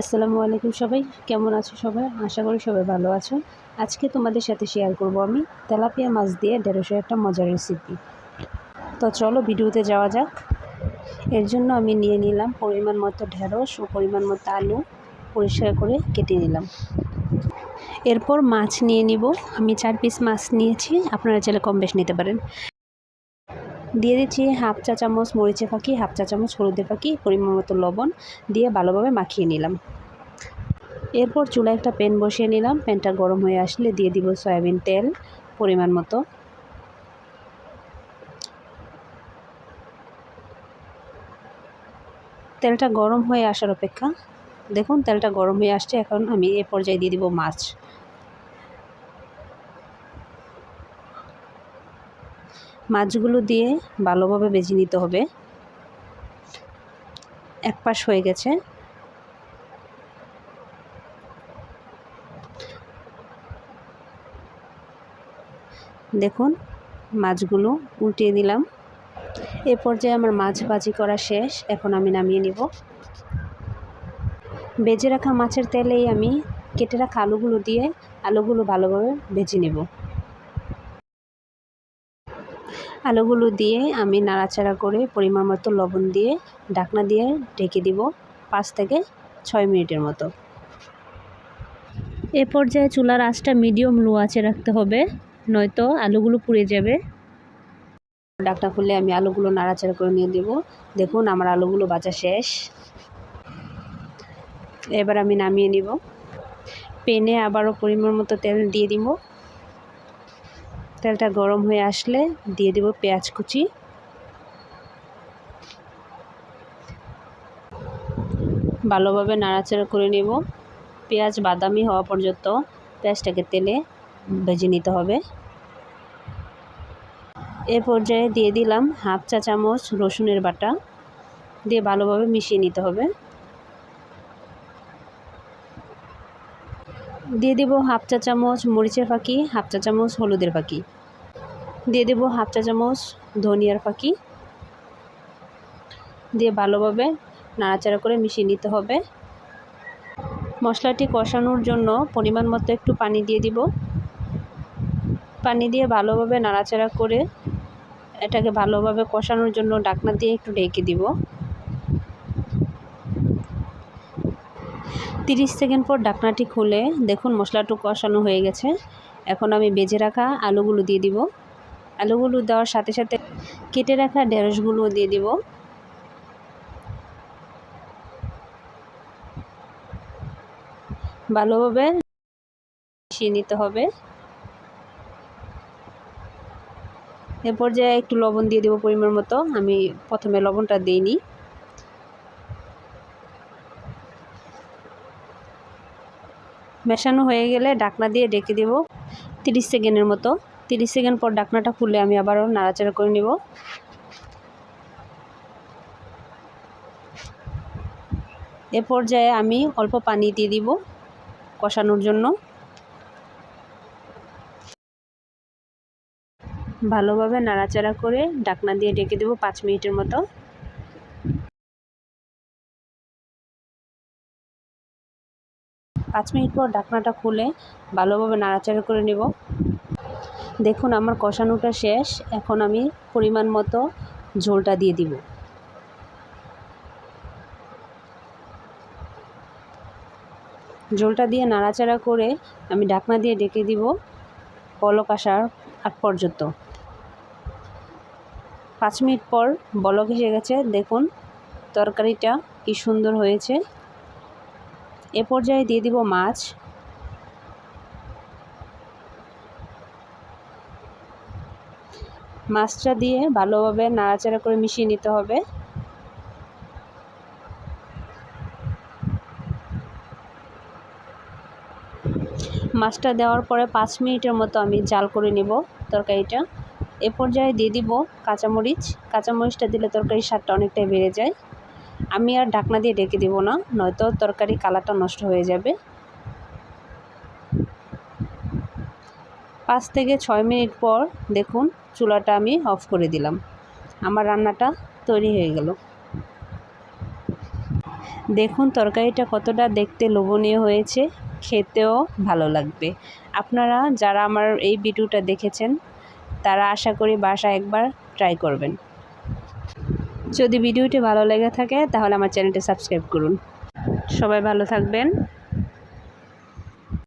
আসসালামু আলাইকুম সবাই। কেমন আছো সবাই? আশা করি সবাই ভালো আছো। আজকে তোমাদের সাথে শেয়ার করব আমি তেলাপিয়া মাছ দিয়ে ঢেঁড়সের একটা মজার রেসিপি তো চলো ভিডিওতে যাওয়া যাক। এর জন্য আমি নিয়ে নিলাম পরিমাণ মতো ঢেঁড়স ও পরিমাণ মতো আলু পরিষ্কার করে কেটে নিলাম। এরপর মাছ নিয়ে নিব। আমি চার পিস মাছ নিয়েছি। আপনারা চাইলে কম বেশ নিতে পারেন। দিয়ে দিচ্ছি হাফ চা চামচ মরিচে পাখি হাফ চা চামচ হলুদে পাখি পরিমাণ মতো লবণ দিয়ে ভালোভাবে মাখিয়ে নিলাম। এরপর চুলায় একটা প্যান বসিয়ে নিলাম। প্যানটা গরম হয়ে আসলে দিয়ে দিব সয়াবিন তেল পরিমাণ মতো। তেলটা গরম হয়ে আসার অপেক্ষা। দেখুন, তেলটা গরম হয়ে আসছে। এখন আমি এ পর্যায়ে দিয়ে দিব মাছ। মাছগুলো দিয়ে ভালোভাবে বেজে নিতে হবে। এক পাশ হয়ে গেছে। দেখুন, মাছগুলো উল্টিয়ে দিলাম। এ পর্যায়ে আমার মাছ ভাজি করা শেষ। এখন আমি নামিয়ে নিব। বেজে রাখা মাছের তেলেই আমি কেটে রাখা আলুগুলো দিয়ে আলুগুলো ভালোভাবে ভেজে নেব। আলুগুলো দিয়ে আমি নাড়াচাড়া করে পরিমাণ মতো লবণ দিয়ে ঢাকনা দিয়ে ঢেকে দিব পাঁচ থেকে ছয় মিনিটের মতো। এ পর্যায়ে চুলার আঁচটা মিডিয়াম লো আঁচে রাখতে হবে, নয়তো আলুগুলো পুড়ে যাবে। ডাকটা খুলে আমি আলুগুলো নাড়াচাড়া করে নিয়ে দেব। দেখুন আমার আলুগুলো বাঁচা শেষ। এবার আমি নামিয়ে নিব। পেনে আবারও পরিমাণ মতো তেল দিয়ে দিব। তেলটা গরম হয়ে আসলে দিয়ে দেব পেঁয়াজ কুচি। ভালোভাবে নাড়াচাড়া করে নেব। পেঁয়াজ বাদামি হওয়া পর্যন্ত পেঁয়াজটাকে তেলে ভেজে নিতে হবে। এ পর্যায়ে দিয়ে দিলাম হাফ চা চামচ রসুনের বাটা। দিয়ে ভালোভাবে মিশিয়ে নিতে হবে। দিয়ে দেব হাফ চা চামচ মরিচের ফাঁকি, হাফ চা চামচ হলুদের ফাঁকি। দিয়ে দেব হাফ চা চামচ ধনিয়ার ফাঁকি। দিয়ে ভালোভাবে নাড়াচাড়া করে মিশিয়ে নিতে হবে। মশলাটি কষানোর জন্য পরিমাণ মতো একটু পানি দিয়ে দিব। পানি দিয়ে ভালোভাবে নাড়াচাড়া করে এটাকে ভালোভাবে কষানোর জন্য ডাকনা দিয়ে একটু ঢেকে দিব। তিরিশ সেকেন্ড পর ডাকনাটি খুলে দেখুন মশলাটু কষানো হয়ে গেছে। এখন আমি বেজে রাখা আলুগুলো দিয়ে দিব। আলুগুলো দেওয়ার সাথে সাথে কেটে রাখা ঢেঁড়সগুলো দিয়ে দিব। ভালোভাবে মিশিয়ে নিতে হবে। এরপর যে একটু লবণ দিয়ে দেবো পরিমাণ মতো। আমি প্রথমে লবণটা দিইনি মেশানো হয়ে গেলে ডাকনা দিয়ে ডেকে দেব তিরিশ সেকেন্ডের মতো। তিরিশ সেকেন্ড পর ডাকনাটা খুলে আমি আবারও নাড়াচাড়া করে নেব। এ পর্যায়ে আমি অল্প পানি দিয়ে দিব কষানোর জন্য। ভালোভাবে নাড়াচাড়া করে ডাকনা দিয়ে ডেকে দেবো পাঁচ মিনিটের মতো। পাঁচ মিনিট পর ডাকনাটা খুলে ভালোভাবে নাড়াচাড়া করে নেব। দেখুন, আমার কষানোটা শেষ। এখন আমি পরিমাণ মতো ঝোলটা দিয়ে দিব। ঝোলটা দিয়ে নাড়াচাড়া করে আমি ডাকনা দিয়ে ডেকে দিব পলক আসার আগ পর্যন্ত। পাঁচ মিনিট পর বলক এসে গেছে। দেখুন, তরকারিটা কি সুন্দর হয়েছে। এ পর্যায়ে দিয়ে দিব মাছ। মাছটা দিয়ে ভালোভাবে নাড়াচাড়া করে মিশিয়ে নিতে হবে। মাছটা দেওয়ার পরে পাঁচ মিনিটের মতো আমি জাল করে নেব তরকারিটা। এ পর্যায়ে দিয়ে দিব কাঁচামরিচ। কাঁচামরিচটা দিলে তরকারির স্বাদটা অনেকটাই বেড়ে যায়। আমি আর ঢাকনা দিয়ে ডেকে দেবো না, নয়তো তরকারি কালারটা নষ্ট হয়ে যাবে। পাঁচ থেকে ছয় মিনিট পর দেখুন চুলাটা আমি অফ করে দিলাম। আমার রান্নাটা তৈরি হয়ে গেল। দেখুন তরকারিটা কতটা দেখতে লোভনীয় হয়েছে, খেতেও ভালো লাগবে। আপনারা যারা আমার এই ভিডিওটা দেখেছেন, তারা আশা করি বাসা একবার ট্রাই করবেন। যদি ভিডিওটি ভালো লেগে থাকে তাহলে আমার চ্যানেলটি সাবস্ক্রাইব করুন। সবাই ভালো থাকবেন।